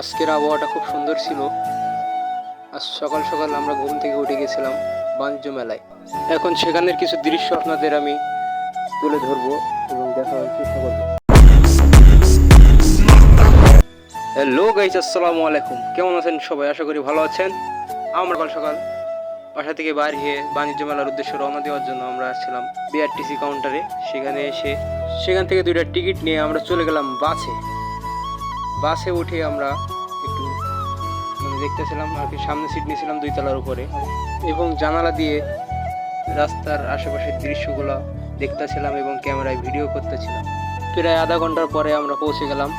আজকের আবহাওয়াটা খুব সুন্দর ছিল। আজ সকাল সকাল আমরা ঘুম থেকে উঠে গেছিলাম বাণিজ্য মেলায়। এখন সেখানের কিছু দৃশ্য আপনাদের আমি তুলে ধরবো এবং দেখানোর চেষ্টা করব। হ্যালো গাইস আসসালামু আলাইকুম। কেমন আছেন সবাই? আশা করি ভালো আছেন। আমরা সকাল সকাল বাসা থেকে বাইরে হয়ে বাণিজ্য মেলার উদ্দেশ্যে রওনা দেওয়ার জন্য আমরা আসছিলাম বিআরটিসি কাউন্টারে সেখানে এসে সেখান থেকে দুইটা টিকিট নিয়ে আমরা চলে গেলাম বাসে। বাসে উঠে আমরা একটু মানে দেখতেছিলাম আর কি, সামনে সিট নিয়েছিলাম দুই তলার উপরে। এবং জানালা দিয়ে রাস্তার আশেপাশের দৃশ্যগুলো দেখতেছিলাম এবং ক্যামেরায় ভিডিও করতেছিলাম। প্রায় আধা ঘণ্টার পরে আমরা পৌঁছে গেলাম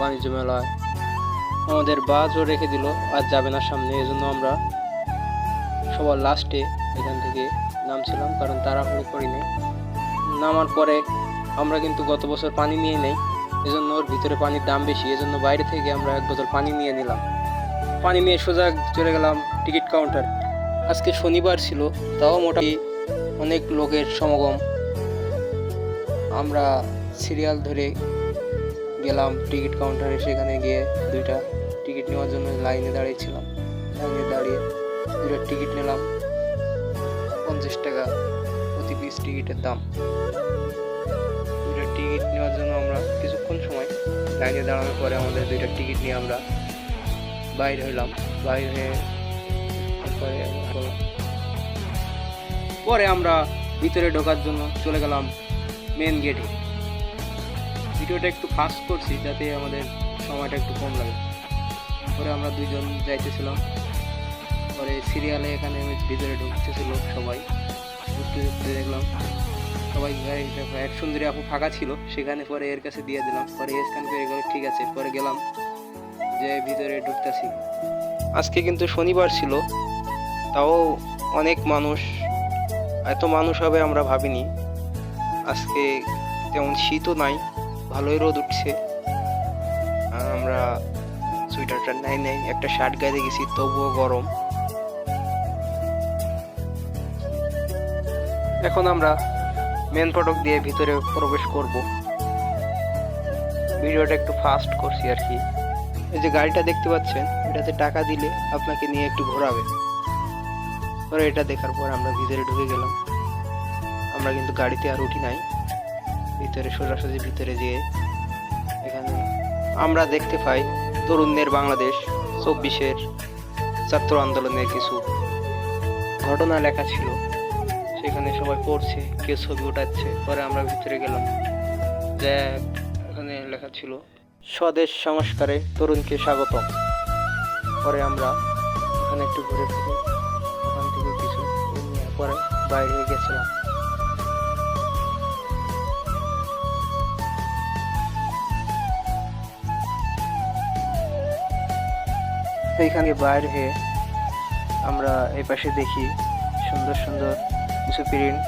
বাণিজ্য মেলায়। আমাদের বাসও রেখে দিল, আর যাবে না সামনে, এজন্য আমরা সবার লাস্টে এখান থেকে নামছিলাম, কারণ তাড়াহুড়ো করি নাই নামার পরে আমরা কিন্তু গত বছর পানি নিয়ে নেই এজন্য ওর ভিতরে পানির দাম বেশি, এজন্য বাইরে থেকে আমরা এক বোতল পানি নিয়ে নিলাম। পানি নিয়ে সোজা চলে গেলাম টিকিট কাউন্টার। আজকে শনিবার ছিল, তাও মোটামুটি অনেক লোকের সমাগম। আমরা সিরিয়াল ধরে গেলাম টিকিট কাউন্টারে, সেখানে গিয়ে দুইটা টিকিট নেওয়ার জন্য লাইনে দাঁড়িয়েছিলাম লাইনে দাঁড়িয়ে দুইটা টিকিট নিলাম। পঞ্চাশ টাকা প্রতি পিস টিকিটের দাম। নেওয়ার জন্য আমরা কিছুক্ষণ সময় লাইনে দাঁড়ানোর পরে আমাদের দুইটা টিকিট নিয়ে আমরা বাইর হইলাম। বাইর হয়ে তারপরে পরে আমরা ভিতরে ঢোকার জন্য চলে গেলাম মেন গেটে ভিডিওটা একটু ফাস্ট করছি যাতে আমাদের সময়টা একটু কম লাগে। পরে আমরা দুইজন যাইতেছিলাম। পরে সিরিয়ালে এখানে ভিতরে ঢুকতেছিল সবাই। ঢুকতে ঢুকতে দেখলাম সবাই এক সুন্দরী আপু ফাঁকা ছিল, সেখানে পরে এর কাছে দিয়ে দিলাম। পরে স্ক্যান করে গেল, ঠিক আছে, পরে গেলাম যে ভিতরে ঢুকতেছি। আজকে কিন্তু শনিবার ছিল, তাও অনেক মানুষ, এত মানুষ হবে আমরা ভাবিনি। আজকে তেমন শীতও নাই, ভালোই রোদ উঠছে। আমরা সোয়েটারটা নাই নাই, একটা শার্ট গায়ে গেছি তবুও গরম। এখন আমরা মেন ফটক দিয়ে ভিতরে প্রবেশ করব। ভিডিওটা একটু ফাস্ট করছি আর কি। এই যে গাড়িটা দেখতে পাচ্ছেন, এটাতে টাকা দিলে আপনাকে নিয়ে একটু ঘোরাবে। পরে এটা দেখার পর আমরা ভিতরে ঢুকে গেলাম। আমরা কিন্তু গাড়িতে আর উঠি নাই। ভিতরে সোজাসুজি ভিতরে যেয়ে এখানে আমরা দেখতে পাই তরুণদের বাংলাদেশ, চব্বিশের ছাত্র আন্দোলনের কিছু ঘটনা লেখা ছিল। সেখানে সবাই পড়ছে, কেউ ছবি উঠাচ্ছে, পরে আমরা ভিতরে গেলাম। যে এখানে লেখা ছিল, স্বদেশ সংস্কারে তরুণকে স্বাগতম। পরে আমরা ওখানে একটু ঘুরে ফিরে ওখান থেকে কিছু পরে বাইরে গেছিলাম। এইখানে বাইরে হয়ে আমরা এই পাশে দেখি সুন্দর সুন্দর কিছু প্রিন্ট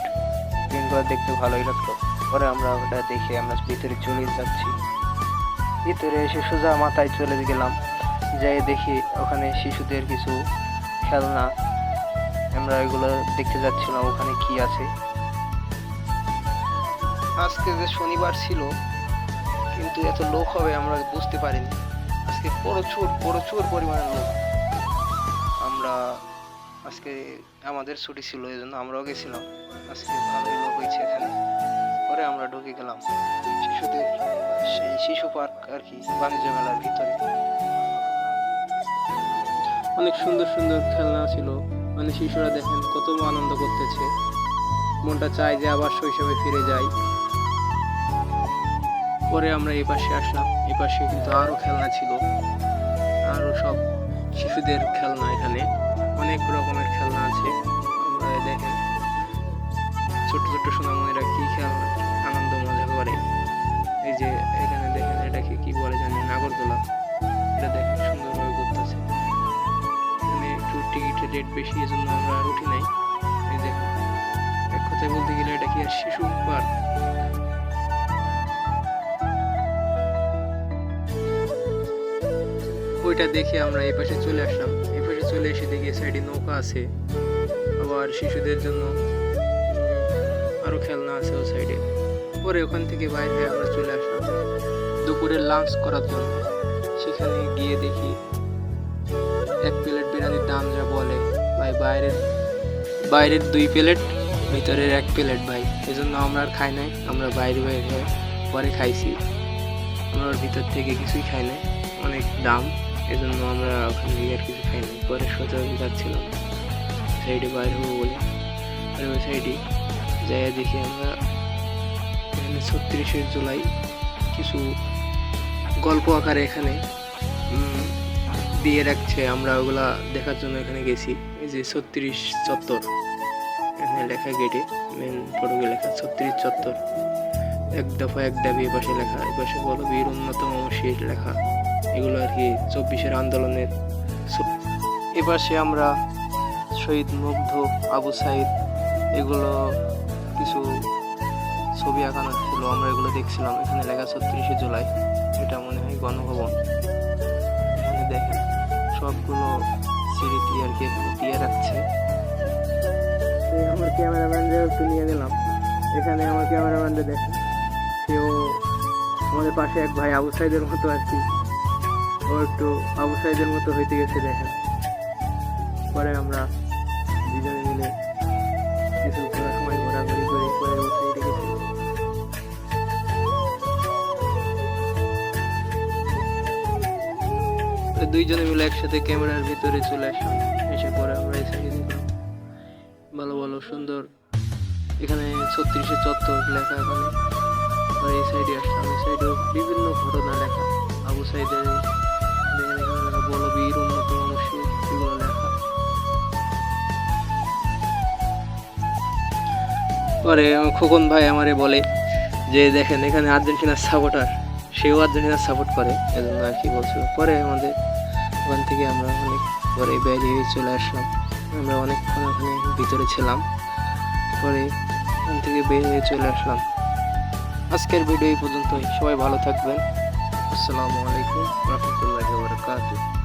প্রিন্টগুলো দেখতে ভালোই লাগতো। পরে আমরা ওটা দেখে আমরা ভিতরে চলে যাচ্ছি। ভিতরে এসে সোজা মাথায় চলে গেলাম। যাই দেখি ওখানে শিশুদের কিছু খেলনা। আমরা এগুলো দেখতে যাচ্ছিলাম ওখানে কি আছে। আজকে যে শনিবার ছিল, কিন্তু এত লোক হবে আমরা বুঝতে পারিনি। আজকে প্রচুর প্রচুর পরিমাণে লোক। আমরা আজকে আমাদের ছুটি ছিল এই জন্য আমরাও গেছিলাম। আজকে ভালোই লোক হয়েছে এখানে। পরে আমরা ঢুকে গেলাম শিশুদের, সেই শিশু পার্ক আর কি, বাণিজ্য মেলার ভিতরে। অনেক সুন্দর সুন্দর খেলনা ছিল। মানে শিশুরা দেখেন কত আনন্দ করতেছে। মনটা চায় যে আবার শৈশবে ফিরে যাই। পরে আমরা এই পাশে আসলাম। এই পাশে কিন্তু আরও খেলনা ছিল। আরও সব শিশুদের খেলনা এখানে। অনেক রকমের খেলনা আছে। আমরা দেখেন ছোট ছোট সোনামণিরা কি খেলনা আনন্দ মজা করে। এই যে এখানে দেখেন এটাকে কি বলে জানি, নাগরদোলা। এটা দেখেন সুন্দরভাবে ঘুরতেছে। এখানে একটু টিকিটের রেট বেশি, এই জন্য আমরা উঠি নাই। এই দেখেন, এক কথায় বলতে গেলে এটা কি আর শিশু পার্ক? ওইটা দেখে আমরা এই পাশে চলে আসলাম। চলে এসে দেখি সাইডে নৌকা আছে। আবার শিশুদের জন্য উম, আরও খেলনা আছে ও সাইডে। পরে ওখান থেকে বাইরে হয়ে আমরা চলে আসলাম। দুপুরে লাঞ্চ করার জন্য। সেখানে গিয়ে দেখি এক প্লেট বিরিয়ানির দাম যা বলে। ভাই বাইরের বাইরের দুই প্লেট ভিতরের এক প্লেট ভাই। এজন্য আমরা আর খাই নাই। আমরা বাইরে বাইরে পরে খাইছি। আমরা ভিতর থেকে কিছুই খাই নাই। অনেক দাম। এজন্য আমরা ওখানে গিয়ে আর কিছু খাই নাই পরে সোজা যাচ্ছিলাম। সাইডে বাইরে হব বলে। আর ওই সাইডে যাই দেখি আমরা এখানে ছত্রিশে জুলাই কিছু গল্প আকারে এখানে দিয়ে রাখছে। আমরা ওগুলা দেখার জন্য এখানে গেছি। এই যে ছত্রিশ চত্বর। এখানে লেখা গেটে মেন ফটোকে লেখা ছত্রিশ চত্বর। এক দফা এক দাবি পাশে লেখা এ পাশে বলো বীর অন্যতম শীত লেখা। এগুলো আর কি চব্বিশের আন্দোলনের সু- এ পাশে আমরা শহীদ মুগ্ধ আবু সাইদ, এগুলো কিছু ছবি আঁকানো ছিল, আমরা এগুলো দেখছিলাম। এখানে লেখা ছত্রিশে জুলাই, এটা মনে হয় গণভবন। এখানে দেখেন, সবগুলো স্মৃতি আর কি দিয়ে রাখছে। আমার ক্যামেরাম্যানদের একটু নিয়ে গেলাম এখানে আমার ক্যামেরাম্যানদের দেখেন, সেও আমাদের পাশে এক ভাই আবু সাইদের মতো আর কি। একটু আবু সাইদের মতো হইতে গেছে দেখেন পরে আমরা দুজনে মিলে কিছু ঘোরার সময় ঘোরাঘুরি করে পরে ও সাইডে দুইজনে মিলে একসাথে ক্যামেরার ভিতরে চলে আসলাম। এসে পরে আমরা এই সাইডে দেখলাম ভালো ভালো, সুন্দর। এখানে ছত্রিশে চত্বর লেখা এখানে। এই সাইডে আসলাম। এই সাইডেও বিভিন্ন ঘটনা লেখা। আবু সাইদের দেখেন এখানে লেখা বীর পরে খোকন ভাই আমারে বলে যে, দেখেন, এখানে আর্জেন্টিনার সাপোর্টার সেও আর্জেন্টিনার সাপোর্ট করে, এজন্য আর কি বলছিল। পরে আমাদের ওখান থেকে আমরা অনেক পরে বেরিয়ে চলে আসলাম। আমরা অনেকক্ষণ ওখানে ভিতরে ছিলাম। পরে ওখান থেকে বেরিয়ে চলে আসলাম। আজকের ভিডিও এই পর্যন্তই। সবাই ভালো থাকবেন। আসসালামু আলাইকুম। রহমতুল্লাহি বারাকাতুহু।